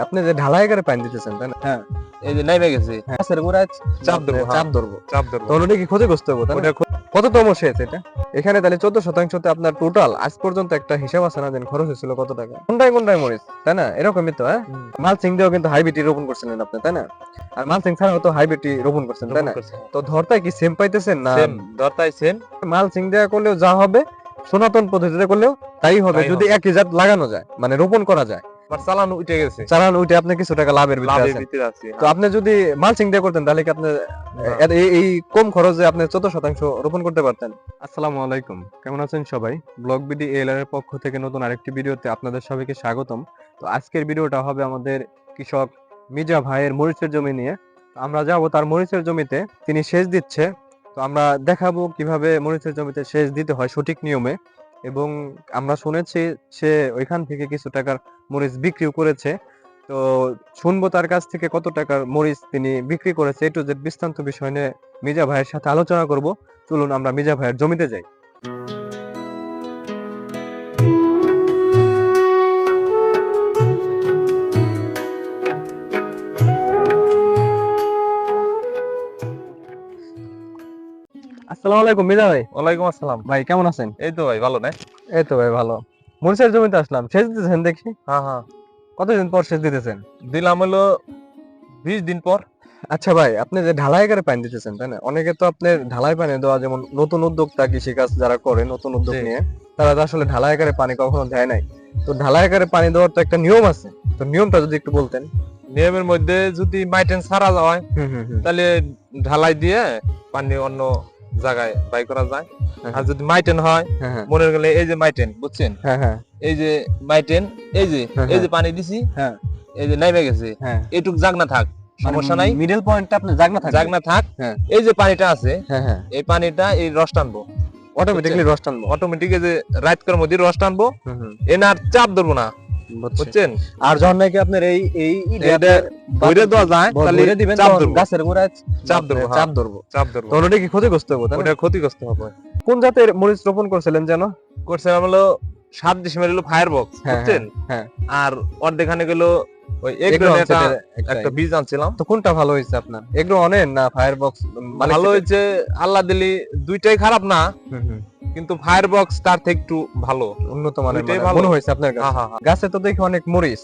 আপনি যে ঢালাই করে পানি দিতেছেন তাই না? হ্যাঁ এই যে নেমে গেছে গাছের গোড়ায় চাপ দেবো, হ্যাঁ। চাপ ধরবো। চাপ ধরবো। তাহলে কি ক্ষতিগ্রস্ত হব খুব- কততম সেচ এটা? এখানে তাহলে চোদ্দ শতাংশতে আপনার টোটাল আজ পর্যন্ত একটা হিসাব আছে না দেন খরচ হয়েছিল কত টাকা? কোনটাই কোনটাই মরিচ তাই না? এরকমই তো হ্যাঁ। মালসিং দিয়েও কিন্তু হাইব্রিড রোপণ করছিলেন আপনি তাই না? আর মালসিং ছাড়াও তো হাইব্রিড রোপণ করছেন তাই না? তো ধরতায় কি সেম পাইতেছেন না? দরতাই সেম মালসিং দেওয়া করলেও যা হবে সনাতন পদ্ধতিতে করলেও তাই হবে যদি একই জাত লাগানো যায় মানে রোপণ করা যায়। চালানো উঠে গেছে। চালান উঠে আপনি কিছু টাকা লাভের ভিতরে লাভের আছেন। ভিতরে আছে তো আপনি যদি মালচিং দিয়ে করতেন তাহলে কি আপনি হ্যাঁ। এই এই কম খরচে আপনি চোদ্দ শতাংশ রোপণ করতে পারতেন? আসসালামু আলাইকুম। কেমন আছেন সবাই? ব্লগ বিডি এলআর এর পক্ষ থেকে নতুন আরেকটি ভিডিওতে আপনাদের সবাইকে স্বাগতম। তো আজকের ভিডিওটা হবে আমাদের কৃষক মির্জা ভাইয়ের মরিচের জমি নিয়ে। আমরা যাব তার মরিচের জমিতে তিনি সেচ দিচ্ছে। তো আমরা দেখাবো কীভাবে মরিচের জমিতে সেচ দিতে হয় সঠিক নিয়মে। এবং আমরা শুনেছি সে ওইখান থেকে কিছু টাকার মরিচ বিক্রিও করেছে। তো শুনব তার কাছ থেকে কত টাকার মরিচ তিনি বিক্রি করেছে। একটু যে বিস্তান্ত বিষয় নিয়ে মিজা ভাইয়ের সাথে আলোচনা করব। চলুন আমরা মিজা ভাইয়ের জমিতে যাই। আসসালামু আলাইকুম মিজা ভাই। ওয়ালাইকুম আসসালাম। ভাই কেমন আছেন? এই তো ভাই ভালো না? এই তো ভাই ভালো। মরিচের জমিতে আসলাম। সেচ দিতেছেন দেখি? হ্যাঁ হ্যাঁ। কতদিন পর সেচ দিতেছেন? দিলাম হলো বিশ দিন পর। আচ্ছা ভাই আপনি যে ঢালাই করে পানি দিতেছেন তাই না? অনেকে তো আপনার ঢালাই পানি দেওয়া যেমন নতুন উদ্যোক্তা কৃষিকাজ যারা করে নতুন উদ্যোগ নিয়ে তারা আসলে ঢালাই আকারে পানি কখনো দেয় নাই। তো ঢালাই আকারে পানি দেওয়ার তো একটা নিয়ম আছে। তো নিয়মটা যদি একটু বলতেন। নিয়মের মধ্যে যদি মাইটেন যায় হুম হুম হুম। তাহলে ঢালাই দিয়ে পানি অন্য জায়গায় বাই করা যায়। হ্যাঁ। আর যদি মাইটেন হয় হ্যাঁ হ্যাঁ। মনে গেলে এই যে মাইটেন বুঝছেন? হ্যাঁ হ্যাঁ। এই যে মাইটেন এই যে হ্যাঁ, এই যে পানি দিছি হ্যাঁ। এই যে নেমে গেছে। হ্যাঁ। এটুক জাগনা থাক সমস্যা নাই। মিডল পয়েন্টটা আপনি থাকবে। জাগনা থাক। হ্যাঁ। এই যে পানিটা আছে হ্যাঁ হ্যাঁ। এই পানিটা এই রস টানবো। অটোমেটিকলি রস টানবো। অটোমেটিক এই যে রাইট করার মধ্যে রস টানবো। এনার চাপ ধরবো না। বুঝছেন? আর যখন নাকি আপনার এই এই ভইরে দেওয়া যায় তাহলে দিবেন গাছের গোড়ায় চাপ ধরবো, হ্যাঁ। চাপ ধরবো। চাপ ধরবো। তখন ওটা কি ক্ষতিগ্রস্ত হব? ওটা ক্ষতিগ্রস্ত হবে। কোন জাতের মরিচ রোপণ করছিলেন যেন? করছিলাম হলো সাত ডিসেম্বর হলো ফায়ার বক্স হ্যাঁ, বুঝছেন? হ্যাঁ। আর অর্ধেখানে গেলো ওই এগ্রো একটা বীজ আনছিলাম। তো কোনটা ভালো হয়েছে আপনার? এগ্রো অনেন না ফায়ার বক্স ভালো হয়েছে আল্লাহ দিলি দুইটাই খারাপ না। কিন্তু ফায়ার বক্স তার থেকে একটু ভালো উন্নত মানের মানে মনে হয়েছে আপনার কাছে। গাছে তো দেখি অনেক মরিচ।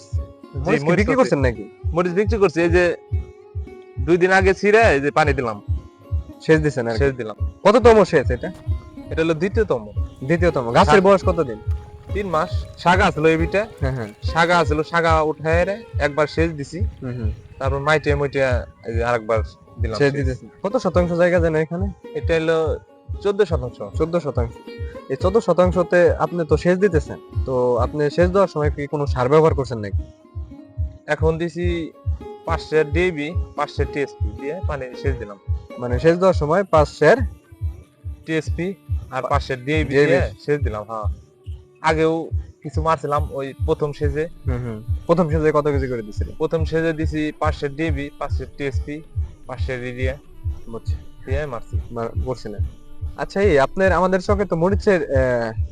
বিক্রি করছেন নাকি? মরিচ বিক্রি করছি এই যে দুই দিন আগে ছিঁড়ে এই যে পানি দিলাম। সেচ দিছেন আর। সেচ দিলাম। কততম সেচ এটা? এটা হলো দ্বিতীয়তম। দ্বিতীয়তম। গাছের। বয়স কতদিন? তিন মাস। শাগা ছিল এই বিটে। হ্যাঁ হ্যাঁ। শাগা ছিল শাগা উঠায় রে একবার সেচ দিছি। হুম, হুম। তারপর মাইটে মুইটে এই যে আরেকবার দিলাম সেচ সেচ। দিতেছেন। কত শতাংশ জায়গা জানেন এখানে? এটা হলো চোদ্দ শতাংশ চোদ্দ শতাংশ। এই চোদ্দ শতাংশতে আপনি তো সেচ দিতেছেন তো আপনি সেচ দেওয়ার সময় কি কোনো সার ব্যবহার করছেন নাকি? এখন দিছি পাঁচশো ডিবি পাঁচশো টিএসপি দিয়ে পানি সেচ দিলাম। মানে সেচ দেওয়ার সময় পাঁচ শের টিএসপি আর পাঁচশো ডিবি দিয়ে সেচ দিলাম হ্যাঁ। আগেও কিছু মারছিলাম ওই প্রথম সেজে প্রথম সেজে কত কেজি করে দিছিলেন প্রথম সেজে দিছি পাঁচশো ডিবি পাঁচশো টিএসপি পাঁচশো দিয়ে বুঝছি। দিয়ে মারছি। করছিলেন আচ্ছা এই আপনার আমাদের চোখে তো মরিচের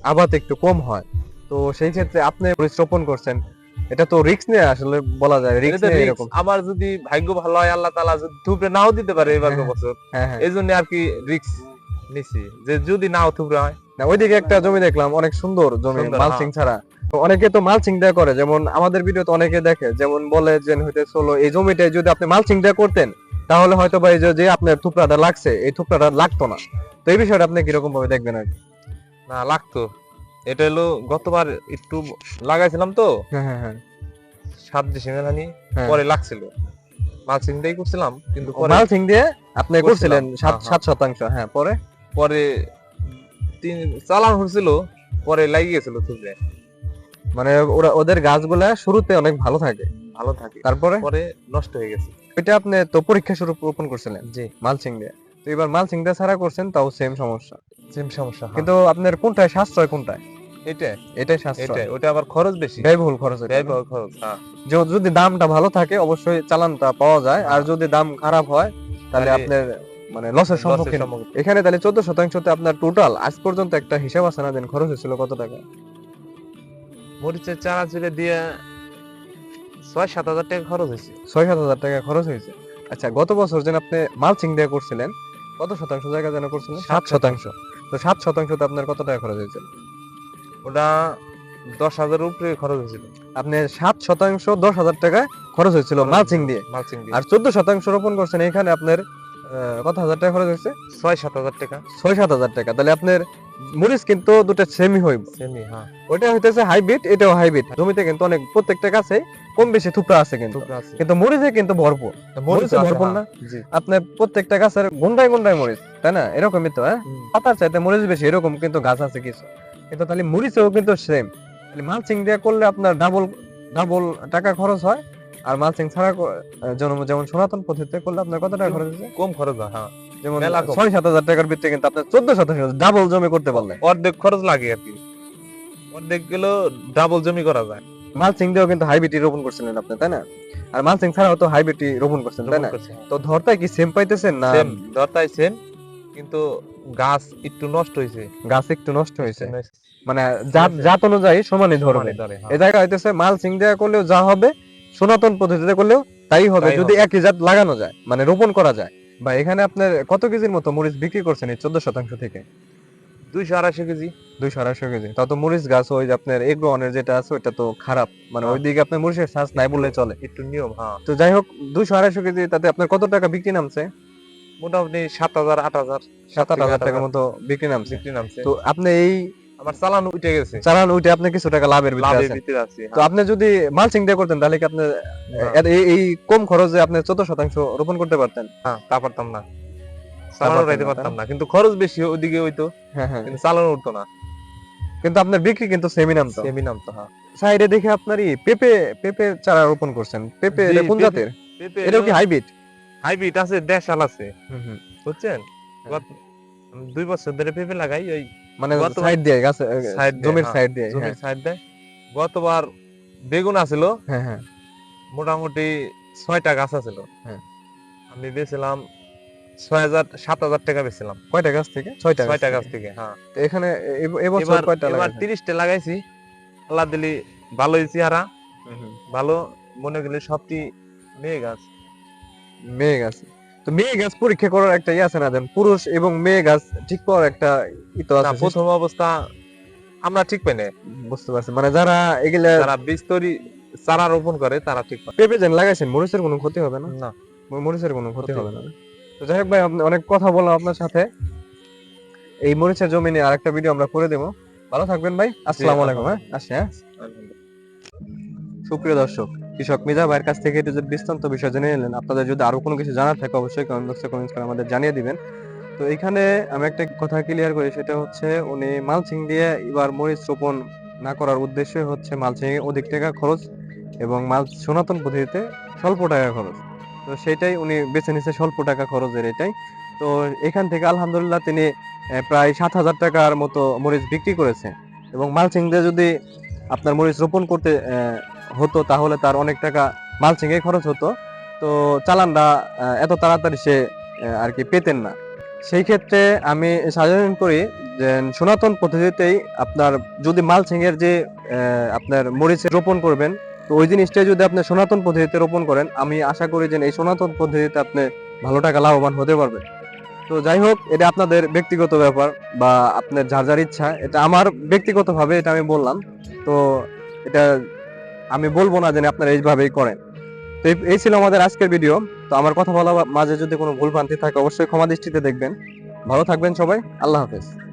আবাদ একটু কম হয়। তো সেই ক্ষেত্রে আপনি মরিচ রোপণ করছেন। এটা তো রিস্ক নিয়ে আসলে বলা যায়। নিয়ে এরকম। আমার যদি ভাগ্য ভালো হয় আল্লাহ তালা যদি থুপড়ে নাও দিতে পারে এবার হ্যাঁ, বছর। হ্যাঁ হ্যাঁ। এই জন্য আর কি রিক্স নিছি। যে যদি নাও থুপড়ে হয়। না ওইদিকে একটা জমি দেখলাম অনেক সুন্দর জমি সুন্দর, মালচিং ছাড়া। অনেকে তো মালচিং দেয়া করে যেমন আমাদের ভিডিওতে অনেকে দেখে যেমন বলে যে হইতে চলো এই জমিটায় যদি আপনি মালচিং দেয়া করতেন তাহলে হয়তো বা এই যে- আপনার থুপড়াটা লাগছে এই থুপড়াটা লাগতো না। তো এই বিষয়টা আপনি কীরকম ভাবে দেখবেন আর না লাগতো। এটা হলো গতবার একটু লাগাইছিলাম তো। হ্যাঁ হ্যাঁ হ্যাঁ। সাত ডিসেম্বর হানি হ্যাঁ। পরে লাগছিল। মালচিং দিয়ে করছিলাম কিন্তু পরে মালচিং দিয়ে আপনি। করছিলেন সাত হ্যাঁ, সাত শতাংশ হ্যাঁ পরে? পরে তিন চালান হচ্ছিল পরে লাগিয়ে গেছিল থুবড়ে। মানে ওরা ওদের গাছগুলা শুরুতে অনেক ভালো থাকে। ভালো থাকে। তারপরে? পরে নষ্ট হয়ে গেছে। ওইটা আপনি তো পরীক্ষা শুরু রোপণ করছিলেন? জি। মালচিং দিয়ে। তো এবার মালচিং দিয়ে ছাড়া করছেন তাও সেম সমস্যা। সেম সমস্যা কিন্তু কিন্তু আপনার কোনটায় সাশ্রয় কোনটায়? এটা এটাই সাশ্রয়। এটা ওটা আবার খরচ বেশি। ব্যয়বহুল খরচ এটা। ব্যয়বহুল খরচ হ্যাঁ। যদি দামটা ভালো থাকে অবশ্যই চালানটা পাওয়া যায়। আর যদি দাম খারাপ হয় তাহলে আপনার মানে লসের সম্মুখীন। এখানে তাহলে চোদ্দ শতাংশতে আপনার টোটাল আজ পর্যন্ত একটা হিসাব আছে না দেন খরচ হয়েছিল কত টাকা? মরিচের চারা চুলে দিয়ে ছয় সাত হাজার টাকা খরচ হয়েছে। ছয় সাত হাজার টাকা খরচ হয়েছে। আচ্ছা গত বছর যেন আপনি মালচিং দিয়ে করছিলেন কত শতাংশ জায়গা যেন করছিলেন? সাত শতাংশ। তো সাত শতাংশতে আপনার কত টাকা খরচ হয়েছে? ওটা দশ হাজার উপরে খরচ হয়েছিল। আপনি সাত শতাংশ দশ হাজার টাকা খরচ হয়েছিল মালচিং দিয়ে। মালচিং দিয়ে। আর চোদ্দ শতাংশ রোপণ করছেন এখানে আপনার কত হাজার টাকা খরচ হয়েছে? ছয় সাত হাজার টাকা। ছয় সাত হাজার টাকা। তাহলে আপনার মরিচ কিন্তু দুটো সেমি হইব। সেমি হ্যাঁ। ওইটা হইতেছে হাইব্রিড এটাও হাইব্রিড জমিতে কিন্তু অনেক প্রত্যেকটা গাছে কম বেশি থুপড়া আছে কিন্তু। কিন্তু মরিচে কিন্তু ভরপুর। মরিচে ভরপুর হ্যাঁ। না? আপনার প্রত্যেকটা গাছের গুন্ডায় গুন্ডায় মরিচ তাই না? এরকমই তো হ্যাঁ? পাতার চাইতে মরিচ বেশি এরকম কিন্তু গাছ আছে কিছু। কিন্তু তাহলে মরিচেও কিন্তু সেম তাহলে মালচিং দিয়ে করলে আপনার ডাবল ডাবল টাকা খরচ হয়। আর মালচিং ছাড়া যেমন সনাতন পদ্ধতিতে করলে আপনার কত টাকা খরচ কম খরচ হয় হ্যাঁ। যেমন ছয় সাত হাজার টাকার কিন্তু আপনার চোদ্দ শতাংশ ডাবল জমি করতে পারলেন। অর্ধেক খরচ লাগে আর কি। অর্ধেক ডাবল জমি করা যায়। মালচিং দিয়েও কিন্তু হাইব্রিড রোপণ করছিলেন আপনি তাই না? আর মালচিং ছাড়াও তো হাইব্রিড রোপণ করছেন তাই না। তো ধরতায় কি সেম পাইতেছেন না সেম কিন্তু গাছ একটু নষ্ট হয়েছে গাছ একটু নষ্ট হয়েছে মানে জাত জাত অনুযায়ী সমানই ধরবে। সমানে ধরে, হ্যাঁ। এ জায়গা হইতেছে মাল সিং দেওয়া করলেও যা হবে সনাতন পদ্ধতিতে করলেও তাই হবে। যদি একই জাত লাগানো যায় মানে রোপণ করা যায় বা এখানে আপনার কত কেজির মতো মরিচ বিক্রি করছেন এই চোদ্দ শতাংশ থেকে? দুইশো আড়াইশো কেজি। দুইশো আড়াইশো কেজি। তো মরিচ গাছ ওই যে আপনার এগ্রোনের যেটা আছে ওইটা তো খারাপ। মানে হ্যাঁ। ওইদিকে আপনার মরিচের শ্বাস নাই বললে চলে। একটু নিয়ম হ্যাঁ। তো যাই হোক দুইশো আড়াইশো কেজি তাতে আপনার কত টাকা বিক্রি নামছে? মোটামুটি সাত হাজার আট হাজার সাত আট হাজার টাকার মতো বিক্রি নামছে। বিক্রি নামছে। তো আপনি এই আমার চালান উঠে গেছে। চালান ওইটা আপনি কিছু টাকা লাভের ভিতরে লাভের আছেন। ভিতরে আছে তো আপনি যদি মালচিং দিয়ে করতেন তাহলে কি আপনি হ্যাঁ, এই এই কম খরচে আপনি চোদ্দ শতাংশ রোপণ করতে পারতেন? হ্যাঁ তা পারতাম না। চালানো পারতেন পারতাম না কিন্তু খরচ বেশি ওইদিকে হইতো। হ্যাঁ হ্যাঁ। কিন্তু চালানো উঠতো না। কিন্তু আপনার বিক্রি কিন্তু সেমি নামতো। হ্যাঁ। সাইডে দেখে আপনারই পেঁপে পেঁপে চারা রোপণ করছেন। পেঁপে এটা কোন জাতের? এটাও কি হাইব্রিড? হাইব্রিড আছে দেশাল আছে। বুঝছেন? দুই বছর ধরে পেঁপে লাগাই ওই মানে সাইড দিয়ে গাছে জমির হ্যাঁ, সাইড দিয়ে জমির সাইড দেয়। গতবার বেগুন আছিল হ্যাঁ হ্যাঁ। মোটামুটি ছয়টা গাছ আছিল। হ্যাঁ। আমি বেছিলাম ছয় হাজার সাত হাজার টাকা বেছিলাম। কয়টা গাছ থেকে? ছয়টা ছয়টা গাছ থেকে। হ্যাঁ। এখানে এবছর কয়টা এবার? তিরিশটা লাগাইছি। আল্লাহ দিলি ভালোই চেহারা। ভালো মনে গেলে সবটি মেয়ে গাছ। মেয়ে গাছ। তো মেয়ে গাছ পরীক্ষা করার একটা ইয়ে আছে না দেন? পুরুষ এবং মেয়ে গাছ ঠিক করার একটা ই তো আছে প্রথম অবস্থা আমরা ঠিক পাই না বুঝতে পারছি। মানে যারা এগুলা যারা বীজ তৈরি চারা রোপণ করে তারা ঠিক পায়। পেঁপে যেন লাগাইছেন মরিচের কোনো ক্ষতি হবে না? না। মরিচের কোনো ক্ষতি হবে না। তো যাই হোক ভাই আপনি অনেক কথা বললাম আপনার সাথে। এই মরিচের জমি নিয়ে আরেকটা ভিডিও আমরা করে দেবো। ভালো থাকবেন ভাই। আসসালামু আলাইকুম হ্যাঁ? আসি হ্যাঁ? সুপ্রিয় দর্শক কৃষক মিজা ভাইয়ের কাছ থেকে একটু যদি বিস্তান্ত বিষয় জেনে নিলেন, আপনাদের যদি আরও কোনো কিছু জানার থাকে, অবশ্যই কমেন্ট বক্সে কমেন্টস করে আমাদের জানিয়ে দিবেন। তো এখানে আমি একটা কথা ক্লিয়ার করি, সেটা হচ্ছে উনি মালচিং দিয়ে এবার মরিচ রোপণ না করার উদ্দেশ্য হচ্ছে মালচিং অধিক টাকা খরচ এবং মাল সনাতন পদ্ধতিতে স্বল্প টাকা খরচ। তো সেটাই উনি বেছে নিছে স্বল্প টাকা খরচের এটাই। তো এখান থেকে আলহামদুলিল্লাহ তিনি প্রায় সাত হাজার টাকার মতো মরিচ বিক্রি করেছে এবং মালচিং দিয়ে যদি আপনার মরিচ রোপণ করতে হতো, তাহলে তার অনেক টাকা মালচিং এ খরচ হতো। তো চালানটা এত তাড়াতাড়ি সে আর কি পেতেন না। সেই ক্ষেত্রে আমি সাজেশন করি যে, সনাতন পদ্ধতিতেই আপনার যদি মালচিং এর যে আপনার মরিচ রোপণ করবেন, তো ওই জিনিসটাই যদি আপনি সনাতন পদ্ধতিতে রোপণ করেন, আমি আশা করি যে এই সনাতন পদ্ধতিতে আপনি ভালো টাকা লাভবান হতে পারবেন। তো যাই হোক, এটা আপনাদের ব্যক্তিগত ব্যাপার বা আপনার যার যার ইচ্ছা, এটা আমার ব্যক্তিগতভাবে এটা আমি বললাম। তো এটা আমি বলব না যে আপনারা এইভাবেই করেন। তো এই- এই ছিল আমাদের আজকের ভিডিও তো আমার কথা বলা মাঝে যদি কোনো ভুল ভ্রান্তি থাকে, অবশ্যই ক্ষমা দৃষ্টিতে দেখবেন। ভালো থাকবেন সবাই। আল্লাহ হাফেজ।